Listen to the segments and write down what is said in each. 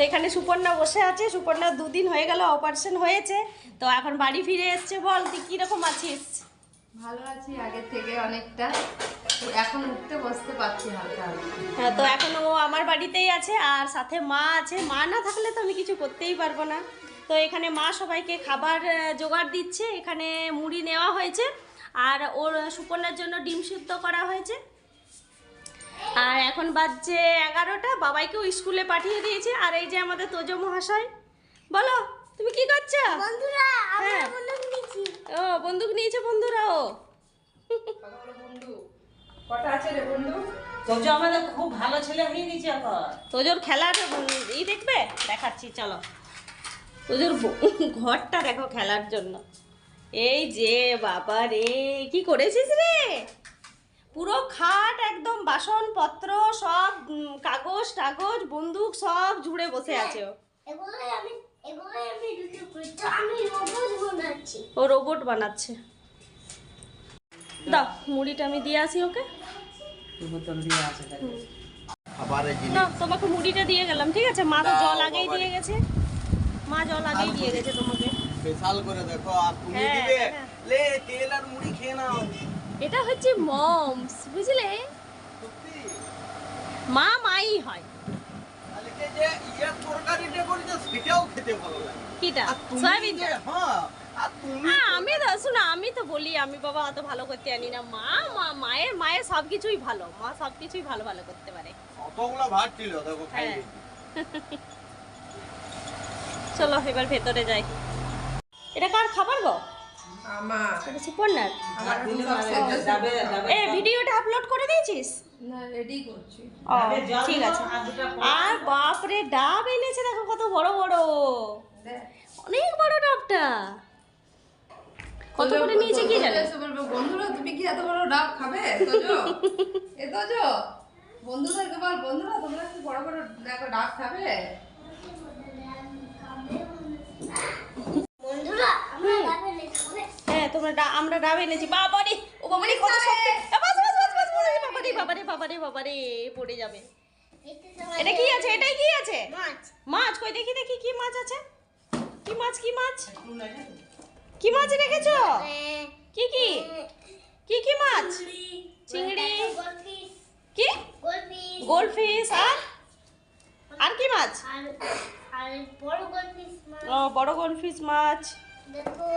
তো এখানে সুপর্ণা বসে আছে। সুপর্ণা দুদিন হয়ে গেল অপারেশন হয়েছে। তো এখন বাড়ি ফিরে এসছে। বল তুই কীরকম আছিস? ভালো আছি আগের থেকে অনেকটা। এখন উঠতে বসতে পারছি হালকা হ্যাঁ তো এখন ও আমার বাড়িতেই আছে আর সাথে মা আছে। মা না থাকলে তো আমি কিছু করতেই পারব না। তো এখানে মা সবাইকে খাবার জোগাড় দিচ্ছে। এখানে মুড়ি নেওয়া হয়েছে। আর ওর সুপর্ণার জন্য ডিম সিদ্ধ করা হয়েছে। আর এখন বাজছে এগারোটা বাবাইকেও স্কুলে পাঠিয়ে দিয়েছে। আর এই যে আমাদের তোজো মহাশয় বলো তুমি কি করছ? বন্ধুরা আমরা হ্যাঁ। বন্ধুক ও বন্দুক নিয়েছে বন্ধুরা ও। কটা আছে রে বন্ধু? তোজো আমাদের খুব ভালো ছেলে হয়ে গেছে এখন। তোজোর খেলার ই দেখবে? দেখাচ্ছি চলো। তোজোর ঘরটা দেখো খেলার জন্য। এই যে বাবা রে কি করেছিস রে? পুরো খাট একদম বাসনপত্র সব কাগজ টাগজ বন্দুক সব জুড়ে বসে আছে ও। এগুলোই আমি এগুলোই আমি দুটো করছি। আমি রোবট বানাচ্ছি। ও রোবট বানাচ্ছে। দাও মুড়িটা আমি দিয়ে আসি ওকে। না তোমাকে মুড়িটা দিয়ে গেলাম ঠিক আছে? মা তো জল আগেই দিয়ে গেছে। মা জল আগেই দিয়ে গেছে তোমাকে। স্পেশাল করে দেখো আর তুমি হ্যাঁ, দিবে হ্যাঁ। লে তেল আর মুড়ি খেয়ে নাও এটা হচ্ছে মমস বুঝলে? মা মাই হয়। ইয়ে হ্যাঁ হ্যাঁ আমি তো শোনো আমি তো বলি আমি বাবা অত ভালো করতে জানি না। মা মা মায়ের ভালো। মা ভালো ভালো করতে পারে। ভাত ছিল হ্যাঁ। চলো এবার ভেতরে যাই। এটা কার খাবার গো? আমার। এটা সুপর্ণার? এ ভিডিওটা আপলোড করে দিয়েছিস? না রেডি করছি। ও, ঠিক আছে। আর পড়ে। বাপরে ডাব এনেছে দেখো কত বড় বড়। অনেক বড় ডাবটা। কত করে নিয়েছে কি জানে? বন্ধুরা তুমি কি এত বড় ডাব খাবে? তোজো এ তোজো বন্ধুদেরকে বল বন্ধুরা তোমরা কি বড় বড় দেখো ডাব খাবে বন্ধুরা আমরা গাবে খাবে আমরা ডাব এনেছি। বাবারে ও বাবারে কত শক্তি। বাবারে বাবারে বাবারে বাবারে পড়ে যাবে। এটা কি আছে? এটাই কি আছে? মাছ। মাছ? কই দেখি দেখি কি মাছ আছে? কি মাছ কি মাছ? কি মাছ রেখেছো? কি কি? কি কি মাছ? চিংড়ি। কি? গোলফিশ। আর? আর কি মাছ? আর আর বড় গোলফিশ মাছ। দেখো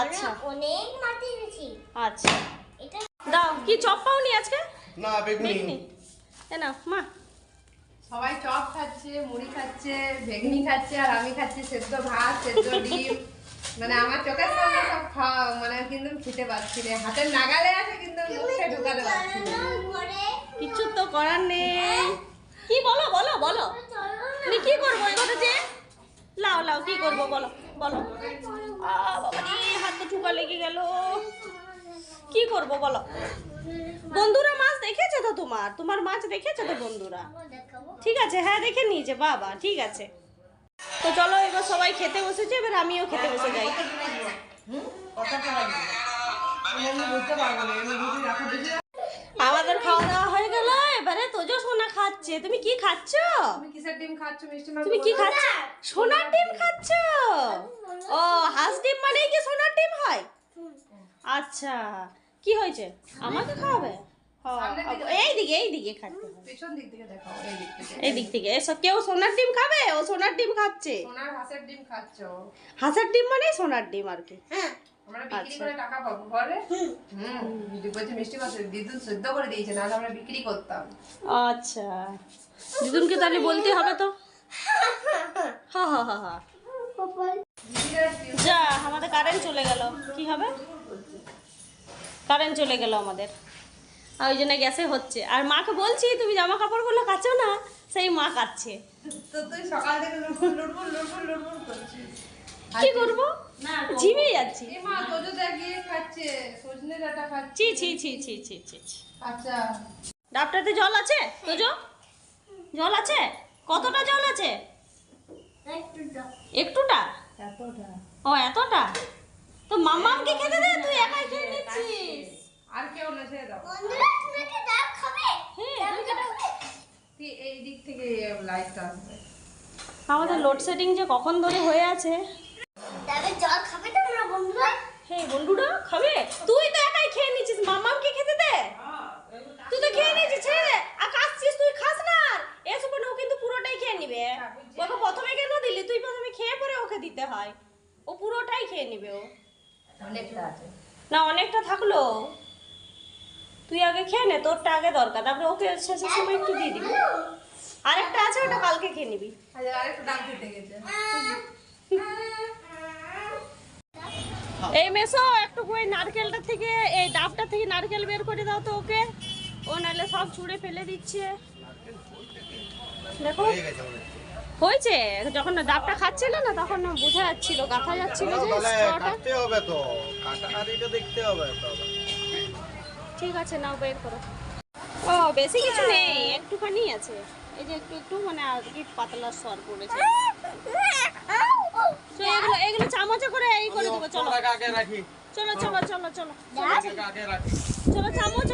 আচ্ছা। অনেক মাছ এনেছি। আচ্ছা। এটা দাও কি চপ পাওনি আজকে? না বেগুনি। এ নাও মা। সবাই চপ খাচ্ছে মুড়ি খাচ্ছে বেগনি খাচ্ছে আর আমি খাচ্ছি সেদ্ধ ভাত সেদ্ধ ডিম। মানে আমার চোখের সামনে সব খাওয়া মানে কিন্তু খেতে পারছি না। হাতের নাগালে আছে কিন্তু মুখে ঢুকাতে পারছি না। কিছু তো করার নেই। কি বলো বলো বলো। কি করব যে? লাও লাও কি করব বলো। বলো। হাত তো ঠুকা লেগে গেল। কি করব বলো? বন্ধুরা মাছ দেখেছে তো তোমার? তোমার মাছ দেখেছে তো বন্ধুরা? ঠিক আছে হ্যাঁ দেখে নিয়েছে বাবা ঠিক আছে। তো চলো এবার সবাই খেতে বসেছে এবার আমিও খেতে বসে যাই। আমাদের খাওয়া দাওয়া হয়ে গেল এবারে তোজো খাচ্ছে তুমি কি খাচ্ছ? তুমি কিসের ডিম খাচ্ছ? মিষ্টি তুমি কি খাচ্ছ? সোনার ডিম খাচ্ছ? ও হাঁস ডিম মানেই কি সোনার ডিম হয়? আচ্ছা কি হয়েছে? আমাকে খাওয়াবে? এই দিকে এই দিকে খাচ্ছে। পেছন দিক থেকে দেখাও এই দিক থেকে। এই দিক থেকে। এসব কেউ সোনার ডিম খাবে? ও সোনার ডিম খাচ্ছে। সোনার হাঁসের ডিম খাচ্ছ। হাঁসের ডিম মানে সোনার ডিম আর কি। হ্যাঁ আমরা বিক্রি আচ্ছা। করে টাকা পাবো ঘরে হুম। বলছে মিষ্টি মাছ দিদুন সেদ্ধ করে দিয়েছে নাহলে আমরা বিক্রি করতাম। আচ্ছা। দিদুনকে তাহলে বলতে হবে তো? হা হা হা হা। যা আমাদের কারেন্ট চলে গেল। কি হবে? কারেন্ট চলে গেল আমাদের। আর ওই জন্য গ্যাসে হচ্ছে। আর মাকে বলছি তুমি জামা কাপড়গুলো কাচো না সেই মা কাচ্ছে। তো তুই সকাল থেকে কি করব? ঝিমিয়ে যাচ্ছি। এ মা তোজো গিয়ে খাচ্ছে সজনে ডাটা খাচ্ছে। ছি ছি ছি ছি ছি ছি। আচ্ছা। ডাবটাতে জল আছে? তোজো জল আছে? কতটা জল আছে? একটু একটুটা? এতটা। ও এতটা? তো মাম্মামকে খেতে দে তুই একাই খেয়ে নিচ্ছিস। আর কেউ না ছেড়ে দাও। বন্ধুরা তুমি কি ডাব খাবে? হ্যাঁ তুই এই দিক থেকে লাইটটা আসবে আমাদের লোডশেডিং যে কখন ধরে হয়ে আছে। জল খাবে তো না বন্ধুরা? হে বন্ধুরা খাবে। তুই তো একাই খেয়ে নিয়েছিস মামামকে খেতে দে। তুই তো খেয়ে নিয়েছিস ছেড়ে দে। আর কাশছিস তুই খাস না আর। না ও কিন্তু পুরোটাই খেয়ে নিবে। ওকে প্রথমে কেন দিলি? তুই প্রথমে খেয়ে পরে ওকে দিতে হয়। ও পুরোটাই খেয়ে নিবে ও। অনেকটা আছে। না অনেকটা থাকল। তুই আগে খেয়ে নে তোরটা আগে দরকার। তারপরে ওকে শেষের সময় একটু দিয়ে দিবি। আরেকটা আছে ওটা কালকে খেয়ে নিবি। আজ আরেকটু দাম খেতে গেছে। এই মেসো একটু ওই নারকেলটা থেকে এই ডাবটা থেকে নারকেল বের করে দাও তো ওকে। ও নাহলে সব ছুঁড়ে ফেলে দিচ্ছে। দেখো। হয়েছে? যখন ডাবটা খাচ্ছিল না তখন বোঝা যাচ্ছিল গাথা যাচ্ছিল যে কাটতে হবে তো। কাটাকাটিটা দেখতে হবে তো ঠিক আছে নাও বের করো। ও বেশি কিছু নেই একটুখানি আছে। এই যে একটু একটু মানে আর কি পাতলা সর পড়েছে। তো এগুলো এগুলো চামচে করে এই করে দেবো চলো। চলো চলো চলো চলো চলো। কাকে রাখি? চলো চামচ